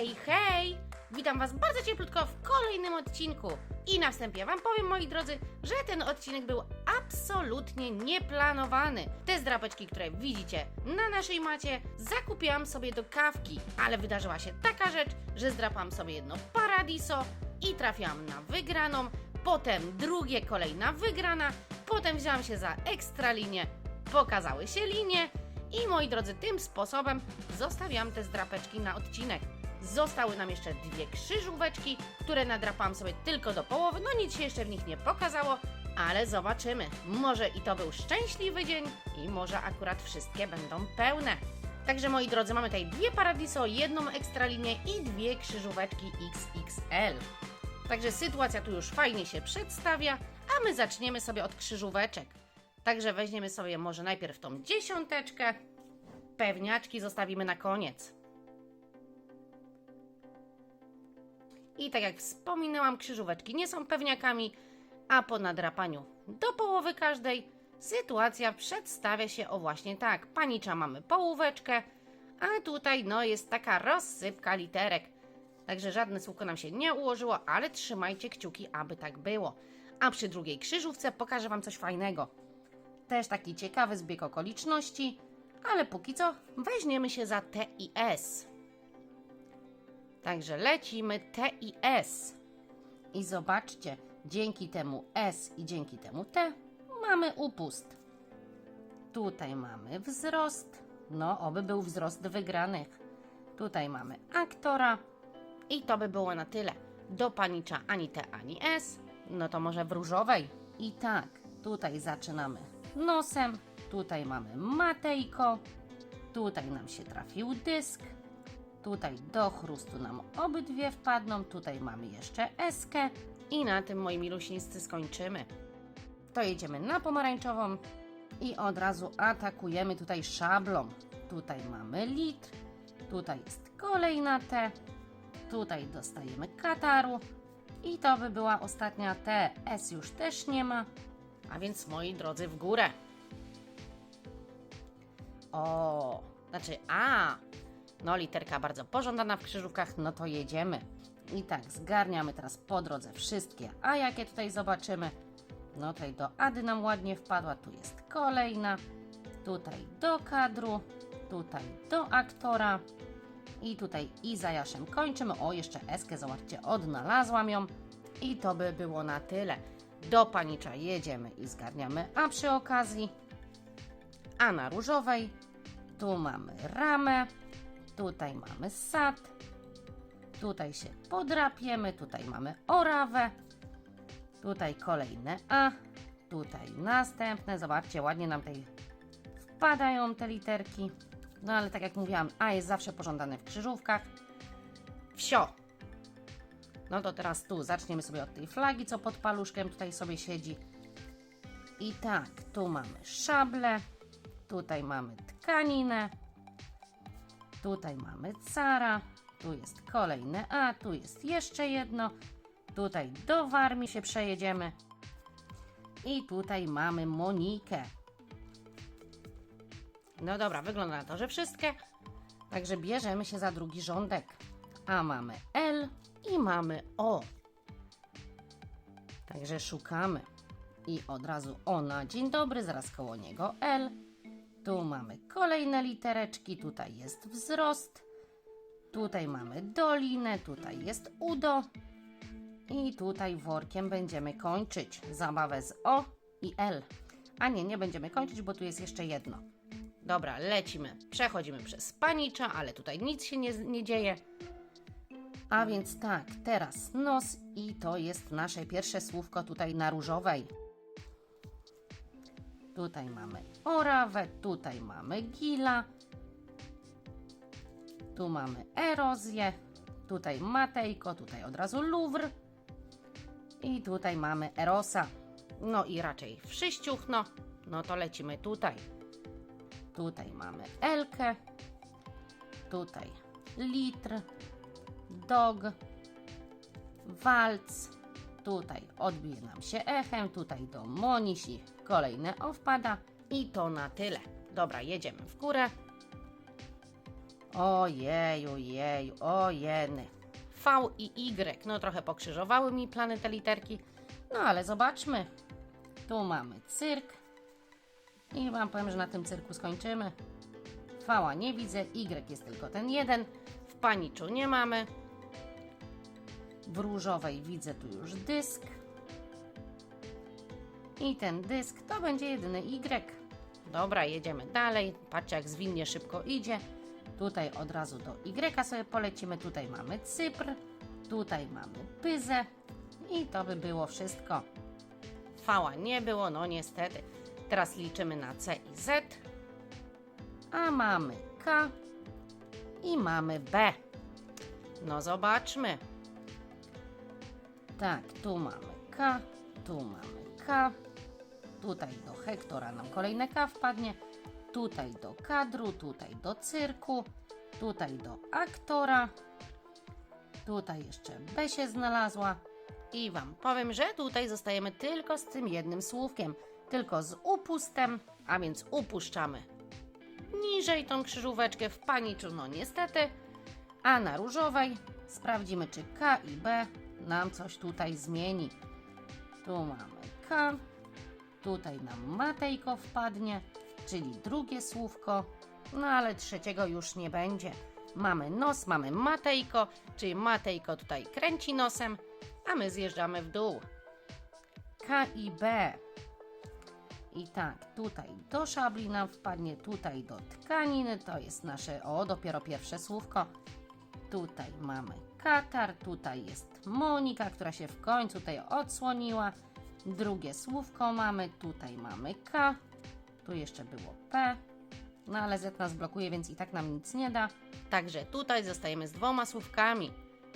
Hej, hej! Witam Was bardzo cieplutko w kolejnym odcinku. I na wstępie Wam powiem, moi drodzy, że ten odcinek był absolutnie nieplanowany. Te zdrapeczki, które widzicie na naszej macie, zakupiłam sobie do kawki, ale wydarzyła się taka rzecz, że zdrapałam sobie jedno paradiso i trafiłam na wygraną, potem drugie kolejna wygrana, potem wzięłam się za ekstralinię, pokazały się linie i moi drodzy, tym sposobem zostawiam te zdrapeczki na odcinek. Zostały nam jeszcze dwie krzyżóweczki, które nadrapałam sobie tylko do połowy. No nic się jeszcze w nich nie pokazało, ale zobaczymy. Może i to był szczęśliwy dzień i może akurat wszystkie będą pełne. Także moi drodzy, mamy tutaj dwie Paradiso, jedną ekstralinię i dwie krzyżóweczki XXL. Także sytuacja tu już fajnie się przedstawia, a my zaczniemy sobie od krzyżóweczek. Także weźmiemy sobie może najpierw tą dziesiąteczkę. Pewniaczki zostawimy na koniec. I tak jak wspominałam, krzyżóweczki nie są pewniakami, a po nadrapaniu do połowy każdej sytuacja przedstawia się o właśnie tak. Panicza mamy połóweczkę, a tutaj no jest taka rozsypka literek. Także żadne słówko nam się nie ułożyło, ale trzymajcie kciuki, aby tak było. A przy drugiej krzyżówce pokażę Wam coś fajnego. Też taki ciekawy zbieg okoliczności, ale póki co weźmiemy się za T i S. Także lecimy T i S. I zobaczcie, dzięki temu S i dzięki temu T mamy upust. Tutaj mamy wzrost. No, oby był wzrost wygranych. Tutaj mamy aktora. I to by było na tyle. Do panicza ani T, ani S. No to może w różowej. I tak, tutaj zaczynamy nosem. Tutaj mamy Matejko. Tutaj nam się trafił dysk. Tutaj do chrustu nam obydwie wpadną. Tutaj mamy jeszcze eskę. I na tym, moi milusińscy, skończymy. To jedziemy na pomarańczową i od razu atakujemy tutaj szablą. Tutaj mamy litr. Tutaj jest kolejna T. Tutaj dostajemy kataru. I to by była ostatnia T. S już też nie ma. A więc, moi drodzy, w górę. O, znaczy A. No, literka bardzo pożądana w krzyżówkach, no to jedziemy. I tak, zgarniamy teraz po drodze wszystkie A, jakie tutaj zobaczymy. No tutaj do Ady nam ładnie wpadła, tu jest kolejna. Tutaj do kadru, tutaj do aktora. I tutaj i za kończymy. O, jeszcze Eskę, zobaczcie, odnalazłam ją. I to by było na tyle. Do panicza jedziemy i zgarniamy, a przy okazji a na różowej tu mamy ramę, tutaj mamy sad, tutaj się podrapiemy, tutaj mamy orawę, tutaj kolejne A, tutaj następne. Zobaczcie, ładnie nam tutaj wpadają te literki. No ale tak jak mówiłam, A jest zawsze pożądane w krzyżówkach. Wsio. No to teraz tu zaczniemy sobie od tej flagi, co pod paluszkiem tutaj sobie siedzi. I tak, tu mamy szable, tutaj mamy tkaninę, tutaj mamy cara, tu jest kolejne A, tu jest jeszcze jedno, tutaj do Warmii się przejedziemy i tutaj mamy Monikę. No dobra, wygląda na to, że wszystkie, także bierzemy się za drugi rządek. A mamy L i mamy O. Także szukamy. I od razu O na dzień dobry, zaraz koło niego L. Tu mamy kolejne litereczki, tutaj jest wzrost. Tutaj mamy dolinę, tutaj jest udo. I tutaj workiem będziemy kończyć zabawę z O i L. A nie, nie będziemy kończyć, bo tu jest jeszcze jedno. Dobra, lecimy. Przechodzimy przez panicza, ale tutaj nic się nie, nie dzieje. A więc tak, teraz nos i to jest nasze pierwsze słówko tutaj na różowej. Tutaj mamy orawę, tutaj mamy gila, tu mamy erozję, tutaj matejko, tutaj od razu luwr i tutaj mamy erosa. No i raczej wszyściuchno, no to lecimy tutaj. Tutaj mamy elkę, tutaj litr, dog, walc, tutaj odbije nam się echem, tutaj do monisi kolejne o wpada i to na tyle. Dobra, jedziemy w górę. Ojeju, jeju, ojeny. V i Y, no trochę pokrzyżowały mi plany te literki, no ale zobaczmy. Tu mamy cyrk i wam powiem, że na tym cyrku skończymy. V nie widzę, Y jest tylko ten jeden, w paniczu nie mamy. W różowej widzę tu już dysk. I ten dysk to będzie jedyny Y. Dobra, jedziemy dalej. Patrzcie, jak zwinnie szybko idzie. Tutaj od razu do Y sobie polecimy. Tutaj mamy Cypr, tutaj mamy Pyzę. I to by było wszystko. Fała nie było, no niestety. Teraz liczymy na C i Z. A mamy K i mamy B. No zobaczmy. Tak, tu mamy K, tu mamy K. Tutaj do Hektora nam kolejne K wpadnie. Tutaj do kadru, tutaj do cyrku, tutaj do aktora. Tutaj jeszcze B się znalazła. I Wam powiem, że tutaj zostajemy tylko z tym jednym słówkiem, tylko z upustem, a więc upuszczamy niżej tą krzyżóweczkę w paniczu, no niestety. A na różowej sprawdzimy, czy K i B nam coś tutaj zmieni. Tu mamy K, tutaj nam Matejko wpadnie, czyli drugie słówko, no ale trzeciego już nie będzie. Mamy nos, mamy Matejko, czyli Matejko tutaj kręci nosem, a my zjeżdżamy w dół. K i B. I tak, tutaj do szabli nam wpadnie, tutaj do tkaniny, to jest nasze, o, dopiero pierwsze słówko. Tutaj mamy Katar, tutaj jest Monika, która się w końcu tutaj odsłoniła. Drugie słówko mamy, tutaj mamy K, tu jeszcze było P, no ale Z nas blokuje, więc i tak nam nic nie da. Także tutaj zostajemy z dwoma słówkami.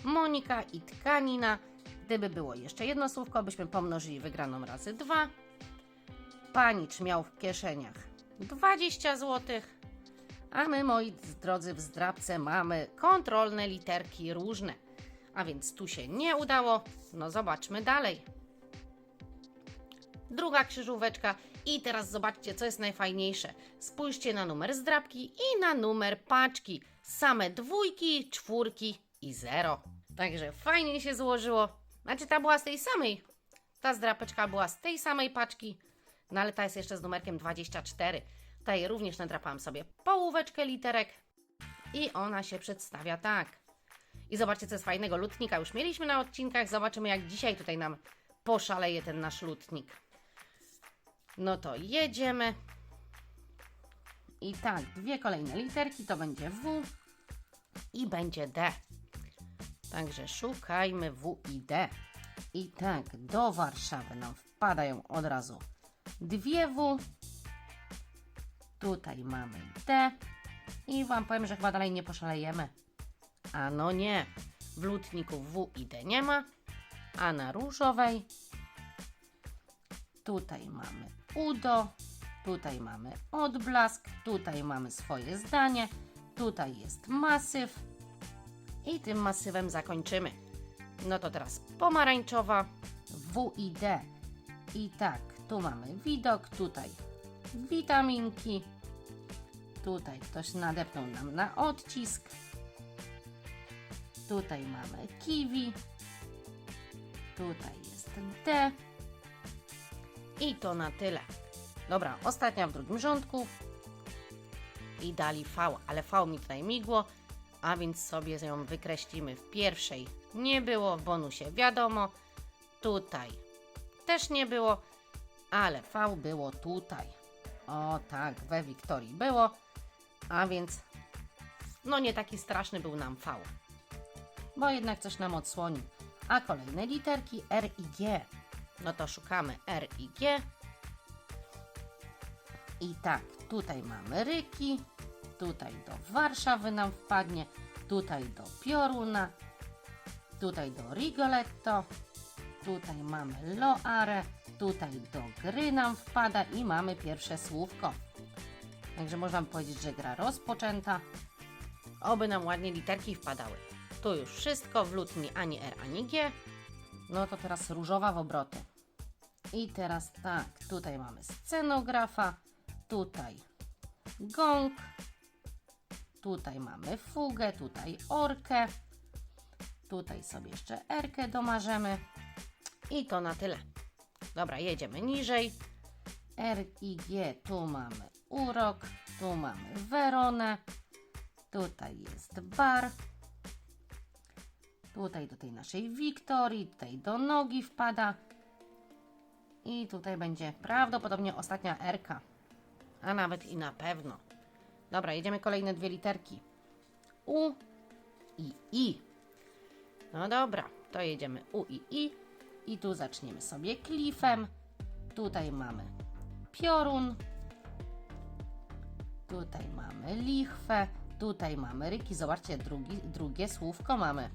Monika i tkanina. Gdyby było jeszcze jedno słówko, byśmy pomnożyli wygraną razy dwa. Panicz miał w kieszeniach 20 zł, a my, moi drodzy, w zdrabce mamy kontrolne literki różne. A więc tu się nie udało. No zobaczmy dalej. Druga krzyżóweczka i teraz zobaczcie, co jest najfajniejsze. Spójrzcie na numer zdrabki i na numer paczki. Same dwójki, czwórki i zero. Także fajnie się złożyło. Znaczy ta była z tej samej. Ta zdrapeczka była z tej samej paczki. No ale ta jest jeszcze z numerkiem 24. Tutaj również nadrapałam sobie połóweczkę literek i ona się przedstawia tak. I zobaczcie, co jest fajnego. Lutnika już mieliśmy na odcinkach. Zobaczymy, jak dzisiaj tutaj nam poszaleje ten nasz lutnik. No to jedziemy. I tak, dwie kolejne literki to będzie W i będzie D. Także szukajmy W i D. I tak, do Warszawy nam wpadają od razu dwie W. Tutaj mamy D. I Wam powiem, że chyba dalej nie poszalejemy. A no nie. W lutniku W i D nie ma. A na różowej tutaj mamy udo, tutaj mamy odblask, tutaj mamy swoje zdanie, tutaj jest masyw i tym masywem zakończymy. No to teraz pomarańczowa W i D. I tak, tu mamy widok, tutaj witaminki, tutaj ktoś nadepnął nam na odcisk, tutaj mamy kiwi, tutaj jest D. I to na tyle. Dobra, ostatnia w drugim rządku. I dali V, ale V mi tutaj migło, a więc sobie ją wykreślimy w pierwszej. Nie było, w bonusie wiadomo. Tutaj też nie było, ale V było tutaj. O tak, we Wiktorii było, a więc no nie taki straszny był nam V. Bo jednak coś nam odsłonił. A kolejne literki R i G. No to szukamy R i G. I tak, tutaj mamy Ryki, tutaj do Warszawy nam wpadnie, tutaj do Pioruna, tutaj do Rigoletto, tutaj mamy Loare, tutaj do gry nam wpada i mamy pierwsze słówko. Także można powiedzieć, że gra rozpoczęta. Oby nam ładnie literki wpadały. Tu już wszystko, w lutni ani R, ani G. No to teraz różowa w obroty. I teraz tak, tutaj mamy scenografa, tutaj gong, tutaj mamy fugę, tutaj orkę, tutaj sobie jeszcze erkę domarzemy i to na tyle. Dobra, jedziemy niżej. R i G, tu mamy urok, tu mamy Weronę, tutaj jest bar, tutaj do tej naszej Wiktorii, tutaj do nogi wpada i tutaj będzie prawdopodobnie ostatnia Rka, a nawet i na pewno. Dobra, jedziemy kolejne dwie literki. U i I. No dobra, to jedziemy U i I i tu zaczniemy sobie klifem. Tutaj mamy piorun. Tutaj mamy lichwę. Tutaj mamy ryki. Zobaczcie, drugi, drugie słówko mamy.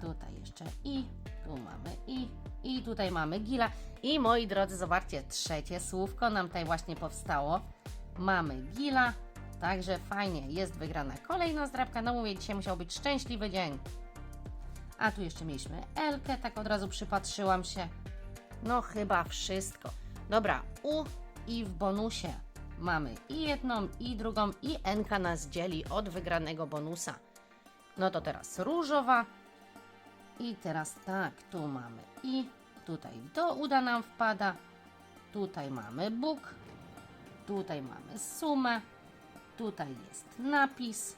Tutaj jeszcze i. Tu mamy i. I tutaj mamy gila. I moi drodzy, zobaczcie, trzecie słówko nam tutaj właśnie powstało. Mamy gila. Także fajnie, jest wygrana kolejna zdrabka. No mówię, dzisiaj musiał być szczęśliwy dzień. A tu jeszcze mieliśmy Elkę, tak od razu przypatrzyłam się. No chyba wszystko. Dobra, U i w bonusie mamy i jedną, i drugą, i Enka nas dzieli od wygranego bonusa. No to teraz różowa. I teraz tak, tu mamy i tutaj do uda nam wpada. Tutaj mamy Bóg. Tutaj mamy sumę. Tutaj jest napis.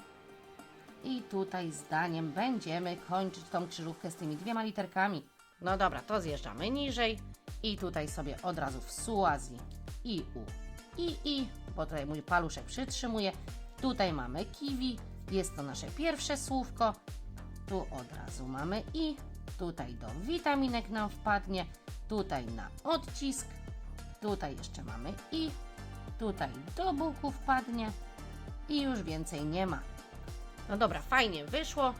I tutaj zdaniem będziemy kończyć tą krzyżówkę z tymi dwiema literkami. No dobra, to zjeżdżamy niżej. I tutaj sobie od razu w Suazji i u i i, bo tutaj mój paluszek przytrzymuje. Tutaj mamy kiwi, jest to nasze pierwsze słówko. Tu od razu mamy i, tutaj do witaminek nam wpadnie, tutaj na odcisk, tutaj jeszcze mamy i, tutaj do buku wpadnie i już więcej nie ma. No dobra, fajnie wyszło.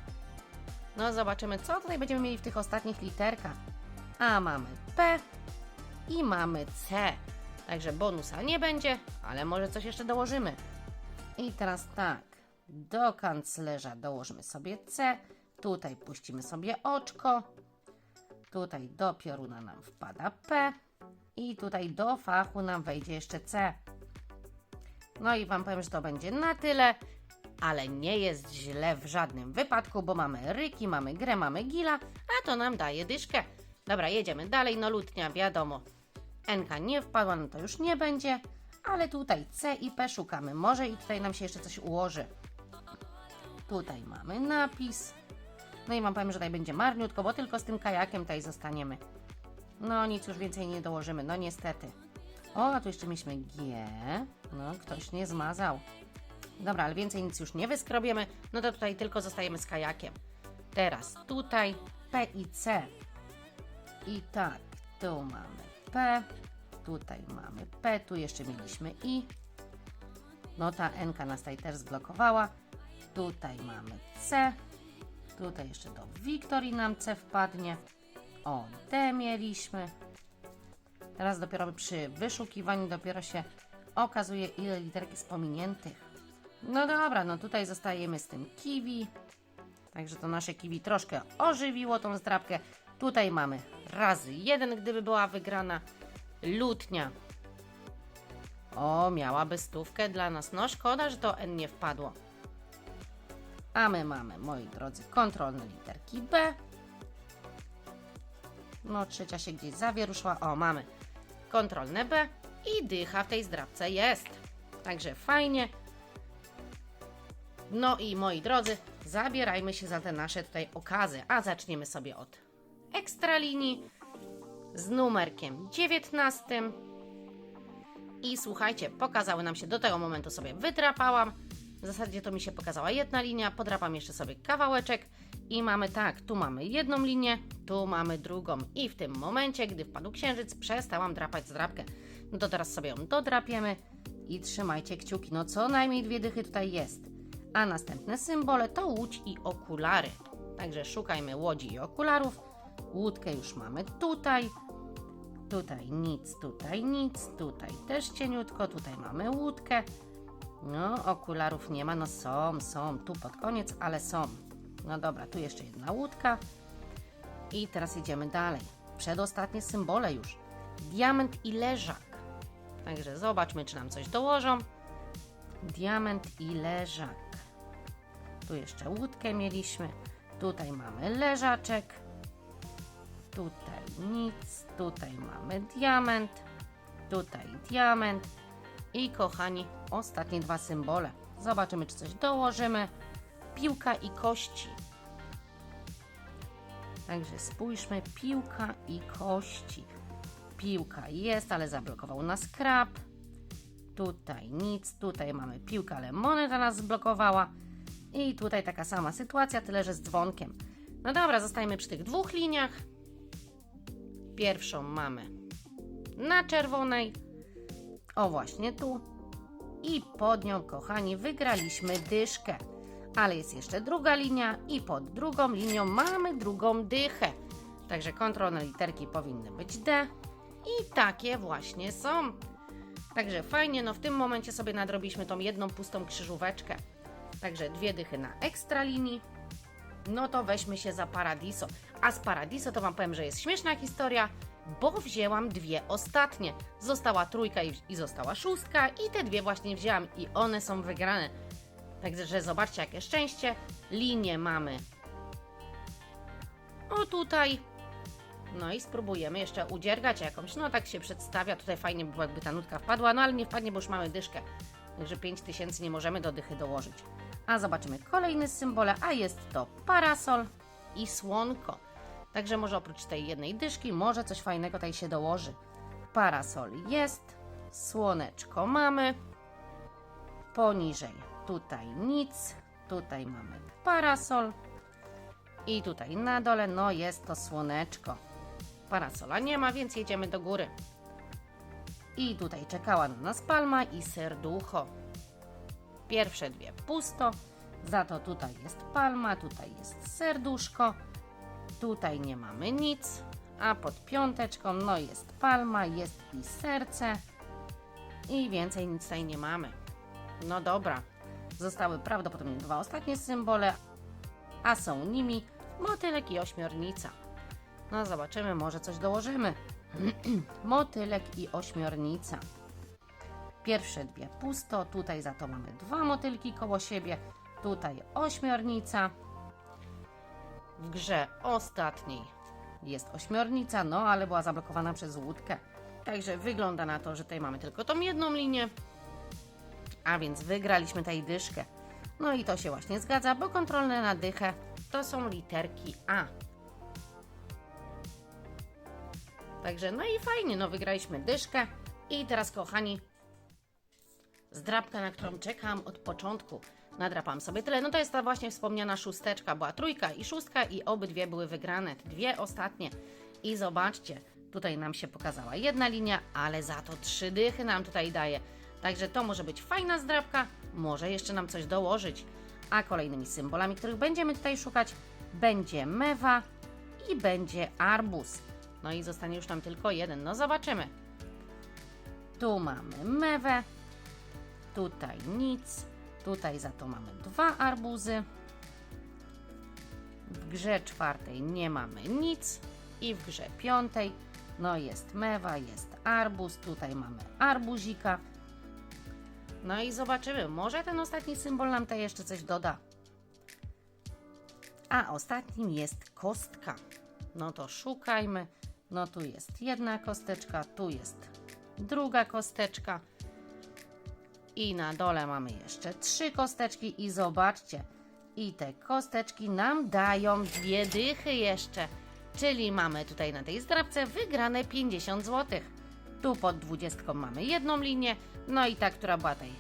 No zobaczymy, co tutaj będziemy mieli w tych ostatnich literkach. A mamy P i mamy C. Także bonusa nie będzie, ale może coś jeszcze dołożymy. I teraz tak, do kanclerza dołożymy sobie C. Tutaj puścimy sobie oczko. Tutaj do pioruna nam wpada P. I tutaj do fachu nam wejdzie jeszcze C. No i Wam powiem, że to będzie na tyle ale nie jest źle w żadnym wypadku, bo mamy ryki, mamy grę, mamy gila, a to nam daje dyszkę. Dobra, jedziemy dalej, no lutnia, wiadomo. NK nie wpadła, no to już nie będzie, ale tutaj C i P szukamy, może i tutaj nam się jeszcze coś ułoży. Tutaj mamy napis. No i wam powiem, że tutaj będzie marniutko, bo tylko z tym kajakiem tutaj zostaniemy. No nic już więcej nie dołożymy, no niestety. O, a tu jeszcze mieliśmy G. No, ktoś nie zmazał. Dobra, ale więcej nic już nie wyskrobiemy, no to tutaj tylko zostajemy z kajakiem. Teraz tutaj P i C. I tak, tu mamy P, tutaj mamy P, tu jeszcze mieliśmy I. No ta N nas tutaj też zblokowała. Tutaj mamy C, tutaj jeszcze do Wiktorii nam C wpadnie. O, D mieliśmy. Teraz dopiero przy wyszukiwaniu dopiero się okazuje, ile literek jest pominiętych. No dobra, no tutaj zostajemy z tym kiwi. Także to nasze kiwi troszkę ożywiło tą zdrabkę. Tutaj mamy razy jeden, gdyby była wygrana. Lutnia. O, miałaby stówkę dla nas. No szkoda, że to N nie wpadło. A my mamy, moi drodzy, kontrolne literki B. No, trzecia się gdzieś zawieruszyła. O, mamy kontrolne B i dycha w tej zdrabce jest. Także fajnie. No i moi drodzy, zabierajmy się za te nasze tutaj okazy, a zaczniemy sobie od ekstralinii z numerkiem 19. I słuchajcie, pokazały nam się do tego momentu sobie wydrapałam. W zasadzie to mi się pokazała jedna linia, podrapam jeszcze sobie kawałeczek i mamy tak, tu mamy jedną linię, tu mamy drugą i w tym momencie, gdy wpadł księżyc, przestałam drapać zdrapkę. No to teraz sobie ją dodrapiemy i trzymajcie kciuki, no co najmniej dwie dychy tutaj jest. A następne symbole to łódź i okulary. Także szukajmy łodzi i okularów. Łódkę już mamy tutaj. Tutaj nic, tutaj nic, tutaj też cieniutko, tutaj mamy łódkę. No, okularów nie ma, no są, są, tu pod koniec, ale są. No dobra, tu jeszcze jedna łódka. I teraz idziemy dalej. Przedostatnie symbole już. Diament i leżak. Także zobaczmy, czy nam coś dołożą. Diament i leżak. Tu jeszcze łódkę mieliśmy. Tutaj mamy leżaczek. Tutaj nic. Tutaj mamy diament. Tutaj diament. I kochani, ostatnie dwa symbole. Zobaczymy, czy coś dołożymy. Piłka i kości. Także spójrzmy, piłka i kości. Piłka jest, ale zablokował nas krab. Tutaj nic, tutaj mamy piłkę, ale moneta nas zblokowała. I tutaj taka sama sytuacja, tyle że z dzwonkiem. No dobra, zostajemy przy tych dwóch liniach. Pierwszą mamy na czerwonej. O właśnie tu. I pod nią, kochani, wygraliśmy dyszkę. Ale jest jeszcze druga linia i pod drugą linią mamy drugą dychę. Także kontrolne literki powinny być D. I takie właśnie są. Także fajnie, no w tym momencie sobie nadrobiliśmy tą jedną pustą krzyżóweczkę. Także dwie dychy na ekstra linii. No to weźmy się za Paradiso. A z Paradiso to Wam powiem, że jest śmieszna historia, bo wzięłam dwie ostatnie. Została trójka i, i została szóstka i te dwie właśnie wzięłam i one są wygrane. Także zobaczcie jakie szczęście. Linię mamy o tutaj. No i spróbujemy jeszcze udziergać jakąś. No tak się przedstawia. Tutaj fajnie by było, jakby ta nutka wpadła, no ale nie wpadnie, bo już mamy dyszkę. Także 5000 nie możemy do dychy dołożyć. A zobaczymy kolejny symbole, a jest to parasol i słonko. Także może oprócz tej jednej dyszki, może coś fajnego tutaj się dołoży. Parasol jest, słoneczko mamy. Poniżej tutaj nic, tutaj mamy parasol. I tutaj na dole, no jest to słoneczko. Parasola nie ma, więc jedziemy do góry. I tutaj czekała na nas palma i serducho. Pierwsze dwie pusto, za to tutaj jest palma, tutaj jest serduszko, tutaj nie mamy nic, a pod piąteczką no jest palma, jest i serce i więcej nic tutaj nie mamy. No dobra, zostały prawdopodobnie dwa ostatnie symbole, a są nimi motylek i ośmiornica. No zobaczymy, może coś dołożymy. Motylek i ośmiornica. Pierwsze dwie pusto, tutaj za to mamy dwa motylki koło siebie, tutaj ośmiornica. W grze ostatniej jest ośmiornica, no ale była zablokowana przez łódkę. Także wygląda na to, że tutaj mamy tylko tą jedną linię, a więc wygraliśmy tej dyszkę. No i to się właśnie zgadza, bo kontrolne na dychę to są literki A. Także no i fajnie, no wygraliśmy dyszkę. I teraz kochani, zdrabka, na którą czekam od początku. Nadrapam sobie tyle. No to jest ta właśnie wspomniana szósteczka. Była trójka i szóstka i obydwie były wygrane. Dwie ostatnie. I zobaczcie, tutaj nam się pokazała jedna linia, ale za to trzy dychy nam tutaj daje. Także to może być fajna zdrabka, może jeszcze nam coś dołożyć. A kolejnymi symbolami, których będziemy tutaj szukać, będzie mewa i będzie arbuz. No i zostanie już nam tylko jeden. No zobaczymy. Tu mamy mewę, tutaj nic, tutaj za to mamy dwa arbuzy. W grze czwartej nie mamy nic i w grze piątej no jest mewa, jest arbuz, tutaj mamy arbuzika. No i zobaczymy, może ten ostatni symbol nam tutaj jeszcze coś doda. A ostatnim jest kostka. No to szukajmy. No tu jest jedna kosteczka, tu jest druga kosteczka. I na dole mamy jeszcze trzy kosteczki i zobaczcie. I te kosteczki nam dają dwie dychy jeszcze. Czyli mamy tutaj na tej zdrabce wygrane 50 zł. Tu pod 20 mamy jedną linię, no i ta, która była tej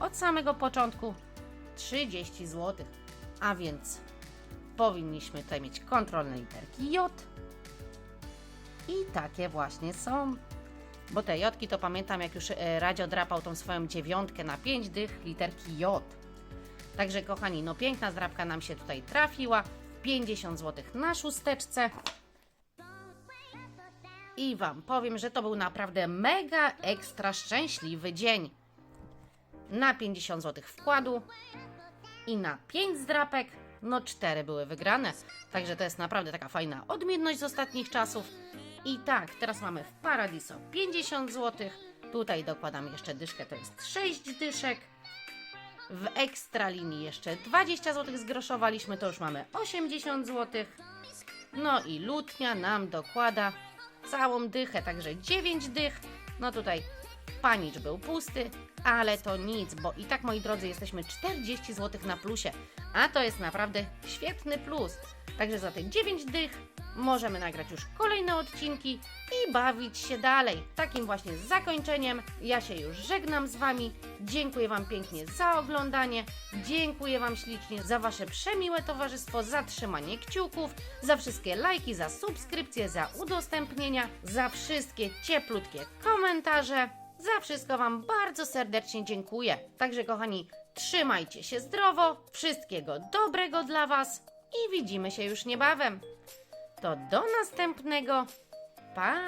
od samego początku 30 zł. A więc powinniśmy tutaj mieć kontrolne literki J. I takie właśnie są. Bo te jotki to pamiętam, jak już e, Radio drapał tą swoją dziewiątkę na 5 dych literki J. Także kochani, no piękna zdrabka nam się tutaj trafiła. 50 zł na szósteczce. I Wam powiem, że to był naprawdę mega ekstra szczęśliwy dzień. Na 50 zł wkładu i na 5 zdrapek, no 4 były wygrane. Także to jest naprawdę taka fajna odmienność z ostatnich czasów. I tak, teraz mamy w Paradiso 50 zł. Tutaj dokładam jeszcze dyszkę, to jest 6 dyszek. W ekstralinii jeszcze 20 zł zgroszowaliśmy, to już mamy 80 zł. No i lutnia nam dokłada całą dychę, także 9 dych. No tutaj panicz był pusty, ale to nic, bo i tak moi drodzy jesteśmy 40 zł na plusie, a to jest naprawdę świetny plus. Także za te 9 dych możemy nagrać już kolejne odcinki i bawić się dalej. Takim właśnie zakończeniem ja się już żegnam z Wami. Dziękuję Wam pięknie za oglądanie. Dziękuję Wam ślicznie za Wasze przemiłe towarzystwo, za trzymanie kciuków, za wszystkie lajki, za subskrypcje, za udostępnienia, za wszystkie cieplutkie komentarze. Za wszystko Wam bardzo serdecznie dziękuję. Także kochani, trzymajcie się zdrowo, wszystkiego dobrego dla Was i widzimy się już niebawem. To do następnego. Pa!